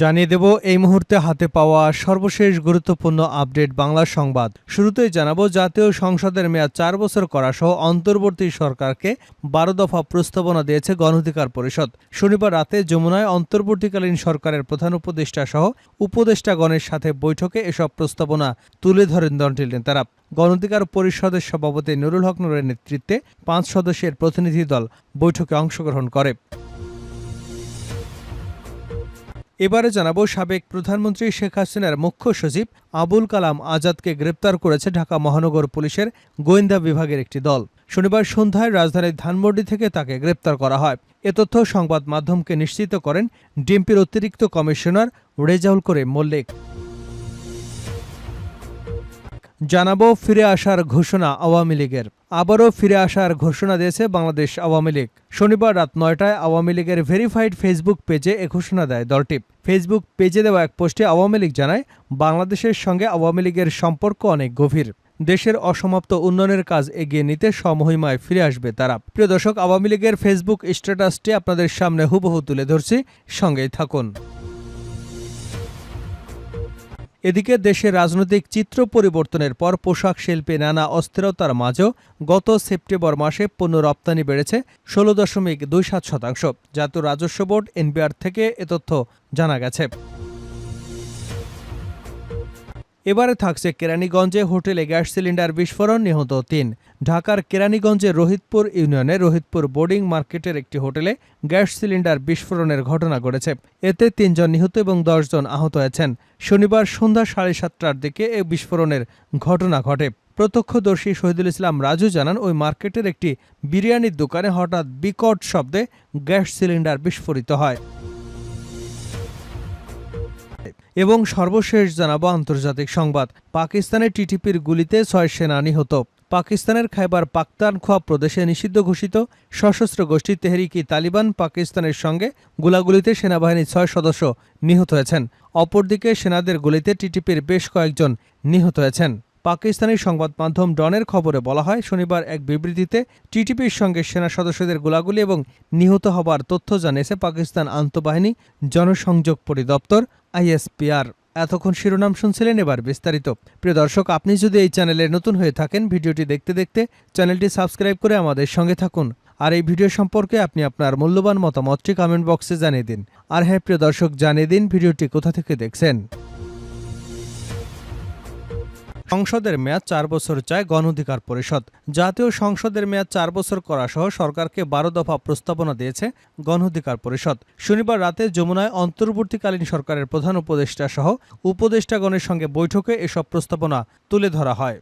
জানিয়ে দেব, এই মুহূর্তে হাতে পাওয়া সর্বশেষ গুরুত্বপূর্ণ আপডেট বাংলা সংবাদ। শুরুতেই জানাব, জাতীয় সংসদের মেয়াদ চার বছর করা সহ অন্তর্বর্তী সরকারকে বারো দফা প্রস্তাবনা দিয়েছে গণঅধিকার পরিষদ। শনিবার রাতে যমুনায় অন্তর্বর্তীকালীন সরকারের প্রধান উপদেষ্টা সহ উপদেষ্টাগণের সাথে বৈঠকে এসব প্রস্তাবনা তুলে ধরেন দলটির নেতারা। গণঅধিকার পরিষদের সভাপতি নুরুল হক নুরের নেতৃত্বে পাঁচ সদস্যের প্রতিনিধি দল বৈঠকে অংশগ্রহণ করে। এবারে জানাব সাবেক প্রধানমন্ত্রী শেখ হাসিনার মুখ্য সচিব আবুল কালাম আজাদকে গ্রেপ্তার করেছে ঢাকা মহানগর পুলিশের গোয়েন্দা বিভাগের একটি দল। শনিবার সন্ধ্যায় রাজধানীর ধানমন্ডি থেকে তাকে গ্রেপ্তার করা হয়। এ তথ্য সংবাদ মাধ্যমকে নিশ্চিত করেন ডিএমপির অতিরিক্ত কমিশনার রেজাউল করিম মল্লিক। জানাব ফিরে আসার ঘোষণা আওয়ামী লীগের। আবারও ফিরে আসার ঘোষণা দিয়েছে বাংলাদেশ আওয়ামী লীগ। শনিবার রাত নয়টায় আওয়ামী লীগের ভেরিফাইড ফেসবুক পেজে এ ঘোষণা দেয় দলটি। ফেসবুক পেজে দেওয়া এক পোস্টে আওয়ামী লীগ জানায়, বাংলাদেশের সঙ্গে আওয়ামী লীগের সম্পর্ক অনেক গভীর। দেশের অসমাপ্ত উন্নয়নের কাজ এগিয়ে নিতে সমহিমায় ফিরে আসবে তারা। প্রিয় দর্শক, আওয়ামী লীগের ফেসবুক স্ট্যাটাসটি আপনাদের সামনে হুবহু তুলে ধরছি। সঙ্গেই থাকুন। এদিকে দেশের রাজনৈতিক চিত্র পরিবর্তনের পর পোশাক শিল্পে নানা অস্থিরতার মাঝেও গত সেপ্টেম্বর মাসে পণ্য রপ্তানি বেড়েছে ষোলো দশমিক দুই সাত শতাংশ। জাতীয় রাজস্ব বোর্ড, এনবিআর থেকে এ তথ্য জানা গেছে। এবারে থাকছে কেরানীগঞ্জে হোটেলে গ্যাস সিলিন্ডার বিস্ফোরণ, নিহত তিন। ঢাকার কেরানীগঞ্জের রোহিতপুর ইউনিয়নে রোহিতপুর বোর্ডিং মার্কেটের একটি হোটেলে গ্যাস সিলিন্ডার বিস্ফোরণের ঘটনা ঘটেছে। এতে তিনজন নিহত এবং দশজন আহত হয়েছেন। শনিবার সন্ধ্যা সাড়ে সাতটার দিকে এই বিস্ফোরণের ঘটনা ঘটে। প্রত্যক্ষদর্শী শহীদুল ইসলাম রাজু জানান, ওই মার্কেটের একটি বিরিয়ানির দোকানে হঠাৎ বিকট শব্দে গ্যাস সিলিন্ডার বিস্ফোরিত হয়। এবং সর্বশেষ জানাব আন্তর্জাতিক সংবাদ। পাকিস্তানের টিটিপির গুলিতে ছয় সেনা নিহত। পাকিস্তানের খাইবার পাক্তানখোয়া প্রদেশে নিষিদ্ধ ঘোষিত সশস্ত্র গোষ্ঠী তেহরিকি তালিবান পাকিস্তানের সঙ্গে গোলাগুলিতে সেনাবাহিনীর ছয় সদস্য নিহত হয়েছেন। অপরদিকে সেনাদের গুলিতে টিটিপির বেশ কয়েকজন নিহত হয়েছেন। পাকিস্তানি সংবাদ মাধ্যম ডনের খবরে বলা হয়, শনিবার এক বিবৃতিতে টিটিপির সঙ্গে সেনা সদস্যদের গোলাগুলি এবং নিহত হবার তথ্য জানিয়েছে পাকিস্তান আন্তঃবাহিনী জনসংযোগ পরিদপ্তর আইএসপিআর। এতক্ষণ শিরোনাম শুনছিলেন এবার বিস্তারিত। প্রিয় দর্শক, আপনি যদি এই চ্যানেলে নতুন হয়ে থাকেন, ভিডিওটি দেখতে দেখতে চ্যানেলটি সাবস্ক্রাইব করে আমাদের সঙ্গে থাকুন। আর এই ভিডিও সম্পর্কে আপনি আপনার মূল্যবান মতামতটি কমেন্ট বক্সে জানিয়ে দিন। আর হ্যাঁ প্রিয় দর্শক, জানিয়ে দিন ভিডিওটি কোথা থেকে দেখছেন। সংসদের মেয়াদ চার বছর চায় গণ অধিকার পরিষদ। জাতীয় সংসদের মেয়াদ চার বছর করা সহ সরকারকে বারো দফা প্রস্তাবনা দিয়েছে গণ অধিকার পরিষদ। শনিবার রাতে যমুনায় অন্তর্বর্তীকালীন সরকারের প্রধান উপদেষ্টা সহ উপদেষ্টাগণের সঙ্গে বৈঠকে এসব প্রস্তাবনা তুলে ধরা হয়।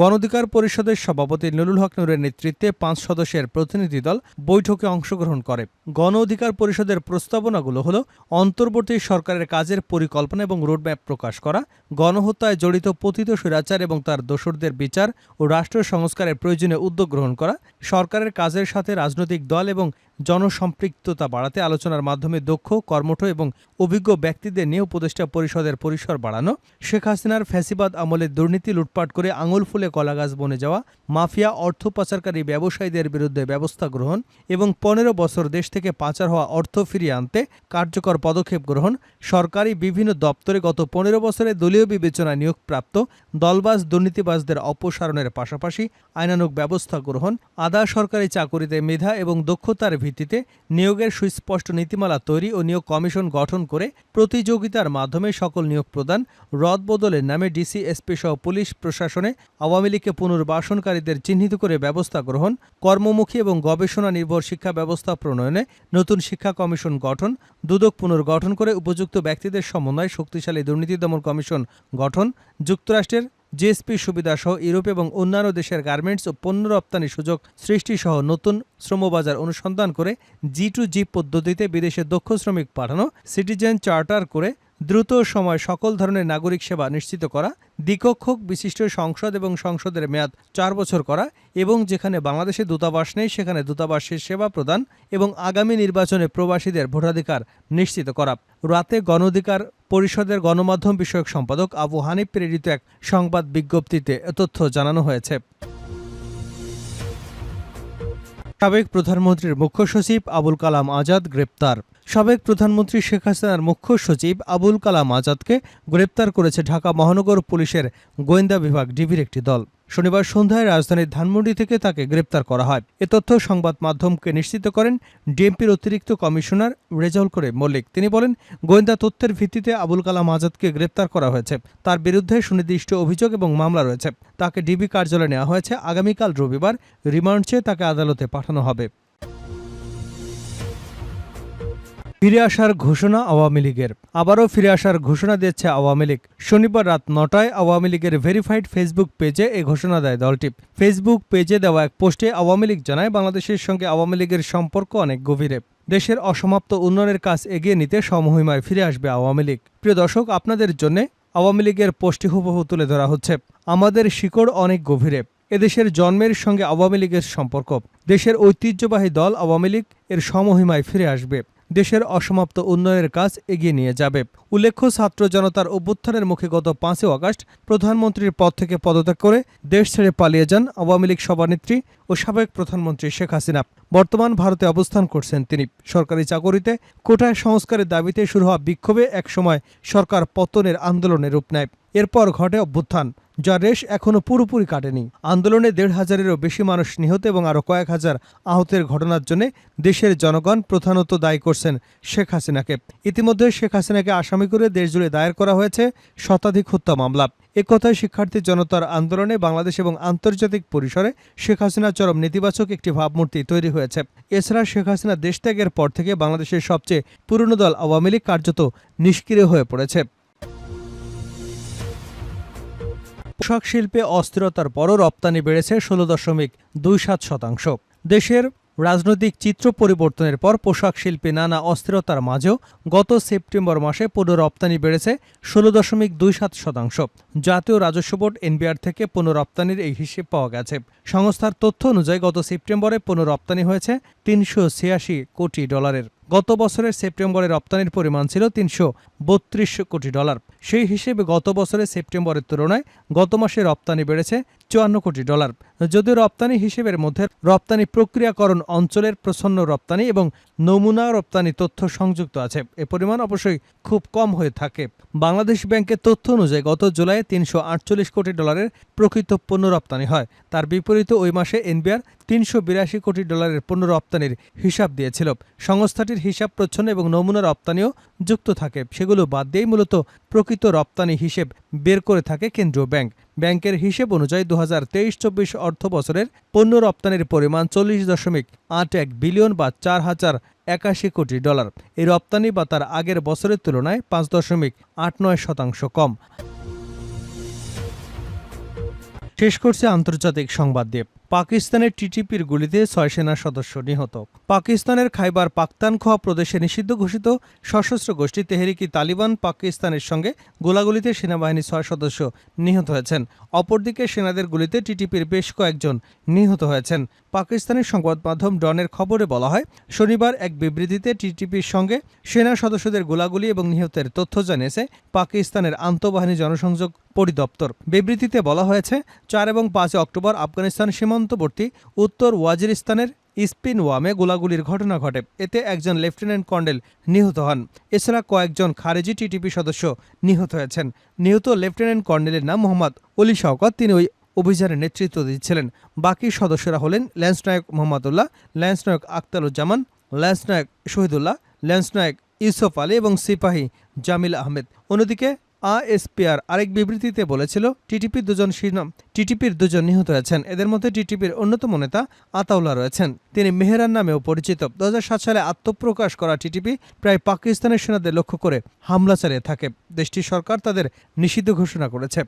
গণঅধিকার পরিষদের সভাপতি নুরুল হক নুরের নেতৃত্বে পাঁচ সদস্যের প্রতিনিধি দল বৈঠকে অংশগ্রহণ করে। গণ অধিকার পরিষদের প্রস্তাবনাগুলো হল অন্তর্বর্তী সরকারের কাজের পরিকল্পনা এবং রোডম্যাপ প্রকাশ করা, গণহত্যায় জড়িত পতিত স্বৈরাচার এবং তার দোসরদের বিচার ও রাষ্ট্র সংস্কারের প্রয়োজনীয় উদ্যোগ গ্রহণ করা, সরকারের কাজের সাথে রাজনৈতিক দল এবং জনসম্পৃক্ততা বাড়াতে আলোচনার মাধ্যমে দক্ষ, কর্মঠ এবং অভিজ্ঞ ব্যক্তিদের নিয়ে উপদেষ্টা পরিষদের পরিসর বাড়ানো, শেখ হাসিনার ফ্যাসিবাদ আমলে দুর্নীতি লুটপাট করে আঙুল ফুলে কলাগাছ বনে যাওয়া, মাফিয়া অর্থ পাচারকারী ব্যবসায়ীদের বিরুদ্ধে ব্যবস্থা গ্রহণ এবং পনেরো বছর দেশ থেকে পাচার হওয়া অর্থ ফিরিয়ে আনতে কার্যকর পদক্ষেপ গ্রহণ, সরকারি বিভিন্ন দপ্তরে গত পনেরো বছরে দলীয় বিবেচনায় নিয়োগপ্রাপ্ত দলবাজ দুর্নীতিবাজদের অপসারণের পাশাপাশি আইনানুগ ব্যবস্থা গ্রহণ, আধা সরকারি চাকুরিতে মেধা এবং দক্ষতার ভিত্তিতে নিয়োগের সুস্পষ্ট নীতিমালা তৈরি ও নিয়োগ কমিশন গঠন করে প্রতিযোগিতার মাধ্যমে সকল নিয়োগ প্রদান রদবদলের নামে ডিসি এসপি সহ পুলিশ প্রশাসনে আওয়ামী লীগকে পুনর্বাসনকারীদের চিহ্নিত করে ব্যবস্থা গ্রহণ, কর্মমুখী এবং গবেষণা নির্ভর শিক্ষা ব্যবস্থা প্রণয়নে নতুন শিক্ষা কমিশন গঠন, দুদক পুনর্গঠন করে উপযুক্ত ব্যক্তিদের সমন্বয়ে শক্তিশালী দুর্নীতি দমন কমিশন গঠন, যুক্তরাষ্ট্রের জিএসপি সুবিধাসহ ইউরোপ এবং অন্যান্য দেশের গার্মেন্টস ও পণ্য রপ্তানি সুযোগ সৃষ্টিসহ নতুন শ্রমবাজার অনুসন্ধান করে জি টু জি পদ্ধতিতে বিদেশে দক্ষ শ্রমিক পাঠানো সিটিজেন চার্টার করে দ্রুত সময় সকল ধরনের নাগরিক সেবা নিশ্চিত করা, দ্বিকক্ষক বিশিষ্ট সংসদ এবং সংসদের মেয়াদ চার বছর করা এবং যেখানে বাংলাদেশে দূতাবাস নেই, সেখানে দূতাবাসের সেবা প্রদান এবং আগামী নির্বাচনে প্রবাসীদের ভোটাধিকার নিশ্চিত করা। রাতে গণঅধিকার পরিষদের গণমাধ্যম বিষয়ক সম্পাদক আবু হানিফ প্রেরিত এক সংবাদ বিজ্ঞপ্তিতে তথ্য জানানো হয়েছে। সাবেক প্রধানমন্ত্রীর মুখ্য সচিব আবুল কালাম আজাদ গ্রেপ্তার। সাবেক প্রধানমন্ত্রী শেখ হাসিনার মুখ্য সচিব আবুল কালাম আজাদকে গ্রেপ্তার করেছে ঢাকা মহানগর পুলিশের গোয়েন্দা বিভাগ ডিবির একটি দল। শনিবার সন্ধ্যায় রাজধানীর ধানমন্ডি থেকে তাকে গ্রেপ্তার করা হয়। এ তথ্য সংবাদ মাধ্যমকে নিশ্চিত করেন ডিএমপির অতিরিক্ত কমিশনার রেজাউল করে মল্লিক। তিনি বলেন, গোয়েন্দা তথ্যের ভিত্তিতে আবুল কালাম আজাদকে গ্রেপ্তার করা হয়েছে। তার বিরুদ্ধে সুনির্দিষ্ট অভিযোগ এবং মামলা রয়েছে। তাকে ডিবি কার্যালয়ে নেওয়া হয়েছে। আগামীকাল রবিবার রিমান্ড চেয়ে তাকে আদালতে পাঠানো হবে। ফিরে আসার ঘোষণা আওয়ামী লীগের। আবারও ফিরে আসার ঘোষণা দিয়েছে আওয়ামী লীগ। শনিবার রাত নটায় আওয়ামী লীগের ভেরিফাইড ফেসবুক পেজে এ ঘোষণা দেয় দলটি। ফেসবুক পেজে দেওয়া এক পোস্টে আওয়ামী লীগ জানায়, বাংলাদেশের সঙ্গে আওয়ামী লীগের সম্পর্ক অনেক গভীরে। দেশের অসমাপ্ত উন্নয়নের কাজ এগিয়ে নিতে সমহিমায় ফিরে আসবে আওয়ামী লীগ। প্রিয় দর্শক, আপনাদের জন্য আওয়ামী লীগের পোস্টটি হুবহু তুলে ধরা হচ্ছে। আমাদের শিকড় অনেক গভীরে। এদেশের জন্মের সঙ্গে আওয়ামী লীগের সম্পর্ক। দেশের ঐতিহ্যবাহী দল আওয়ামী লীগ এর সমহিমায় ফিরে আসবে। দেশের অসমাপ্ত উন্নয়নের কাজ এগিয়ে নিয়ে যাবে। উল্লেখ্য, ছাত্র জনতার অভ্যুত্থানের মুখে গত পাঁচই আগস্ট প্রধানমন্ত্রীর পদ থেকে পদত্যাগ করে দেশ ছেড়ে পালিয়ে যান আওয়ামী লীগ সভানেত্রী ও সাবেক প্রধানমন্ত্রী শেখ হাসিনা। বর্তমান ভারতে অবস্থান করছেন তিনি। সরকারি চাকরিতে কোটায় সংস্কারের দাবিতে শুরু হওয়া বিক্ষোভে একসময় সরকার পতনের আন্দোলনে রূপ নেয়। এরপর ঘটে অভ্যুত্থান যার রেশ এখনও পুরোপুরি কাটেনি। আন্দোলনে দেড় হাজারেরও বেশি মানুষ নিহত এবং আরও কয়েক হাজার আহতের ঘটনার জন্য দেশের জনগণ প্রধানত দায়ী করছেন শেখ হাসিনাকে। ইতিমধ্যে শেখ হাসিনাকে আসামি করে দেশজুড়ে দায়ের করা হয়েছে শতাধিক হত্যা মামলা। একথায় শিক্ষার্থী জনতার আন্দোলনে বাংলাদেশ এবং আন্তর্জাতিক পরিসরে শেখ হাসিনা চরম নেতিবাচক একটি ভাবমূর্তি তৈরি হয়েছে। এছাড়া শেখ হাসিনা দেশ ত্যাগের পর থেকে বাংলাদেশের সবচেয়ে পুরনো দল আওয়ামী লীগ কার্যত নিষ্ক্রিয় হয়ে পড়েছে। পোশাক শিল্পে অস্থিরতার পরও রপ্তানি বেড়েছে ষোলো দশমিক দুই সাত শতাংশ। দেশের রাজনৈতিক চিত্র পরিবর্তনের পর পোশাক শিল্পে নানা অস্থিরতার মাঝেও গত সেপ্টেম্বর মাসে পণ্য রপ্তানি বেড়েছে ষোলো দশমিক দুই সাত শতাংশ। জাতীয় রাজস্ব বোর্ড এনবিআর থেকে পণ্য রপ্তানির এই হিসেব পাওয়া গেছে। সংস্থার তথ্য অনুযায়ী গত সেপ্টেম্বরে পণ্য রপ্তানি হয়েছে তিনশো ছিয়াশি কোটি ডলারের। গত বছরের সেপ্টেম্বরে রপ্তানির পরিমাণ ছিল তিনশো বত্রিশ কোটি ডলার। সেই হিসেবে গত বছরের সেপ্টেম্বরের তুলনায় গত মাসে রপ্তানি বেড়েছে চুয়ান্ন কোটি ডলার। যদিও রপ্তানি হিসেবের মধ্যে রপ্তানি প্রক্রিয়াকরণ অঞ্চলের প্রচ্ছন্ন রপ্তানি এবং নমুনা রপ্তানি তথ্য সংযুক্ত আছে। এ পরিমাণ অবশ্যই খুব কম হয়ে থাকে। বাংলাদেশ ব্যাংকের তথ্য অনুযায়ী গত জুলাই তিনশো আটচল্লিশ কোটি ডলারের প্রকৃত পণ্য রপ্তানি হয়। তার বিপরীতে ওই মাসে এনবিআর তিনশো বিরাশি কোটি ডলারের পণ্য রপ্তানির হিসাব দিয়েছিল। সংস্থাটির হিসাব প্রচ্ছন্ন এবং নমুনা রপ্তানিও যুক্ত থাকে। সেগুলো বাদ দিয়েই মূলত প্রকৃত রপ্তানি হিসেব বের করে থাকে কেন্দ্রীয় ব্যাংক। ব্যাংকের হিসেব অনুযায়ী দু হাজার তেইশ চব্বিশ অর্থ বছরের পণ্য রপ্তানির পরিমাণ চল্লিশ দশমিক আট এক বিলিয়ন বা চার হাজার একাশি কোটি ডলার। এই রপ্তানি বা তার আগের বছরের তুলনায় পাঁচ দশমিক আট নয় শতাংশ কম। শেষ করছে আন্তর্জাতিক সংবাদ দিয়ে পাকিস্তানের টিটিপির গুলিতে ছয় সেনা সদস্য নিহত। পাকিস্তানের খাইবার পাক্তানখোয়া প্রদেশে নিষিদ্ধ ঘোষিত সশস্ত্র গোষ্ঠী তেহরিকি তালিবান পাকিস্তানের সঙ্গে গোলাগুলিতে সেনাবাহিনীর ছয় সদস্য নিহত হয়েছেন। অপরদিকে সেনাদের গুলিতে টিটিপির বেশ কয়েকজন নিহত হয়েছেন। পাকিস্তানের সংবাদ মাধ্যম ডনের খবরে বলা হয়, শনিবার এক বিবৃতিতে টিটিপির সঙ্গে সেনা সদস্যদের গোলাগুলি এবং নিহতের তথ্য জানিয়েছে পাকিস্তানের আন্তঃবাহিনী জনসংযোগ পরিদপ্তর। বিবৃতিতে বলা হয়েছে, চার এবং পাঁচ অক্টোবর আফগানিস্তান সীমান্তবর্তী উত্তর ওয়াজিরিস্তানের স্পিন ওয়ামে গোলাগুলির ঘটনা ঘটে। এতে একজন লেফটেন্যান্ট কর্নেল নিহত হন। এছাড়া কয়েকজন খারেজি টিটিপি সদস্য নিহত হয়েছেন। নিহত লেফটেন্যান্ট কর্নেলের নাম মোহাম্মদ অলি শওকত। তিনি ওই অভিযানের নেতৃত্ব দিচ্ছিলেন। বাকি সদস্যরা হলেন lance Naik Mohammadullah, lance Naik Aktaruzzaman lance Naik Shahidullah, lance Naik Yusuf Ali এবং সিপাহী জামিল আহমেদ। অন্যদিকে আএসপিআর আরেক বিবৃতিতে বলেছিল টিটিপির দুজন শিরনাম টিটিপির দুজন নিহত হয়েছেন। এদের মধ্যে টিটিপির অন্যতম নেতা আতাউল্লা রয়েছেন। তিনি মেহরান নামেও পরিচিত। দু হাজার সাত সালে আত্মপ্রকাশ করা টিটিপি প্রায় পাকিস্তানের সেনাদের লক্ষ্য করে হামলা চালিয়ে থাকে। দেশটির সরকার তাদের নিষিদ্ধ ঘোষণা করেছে।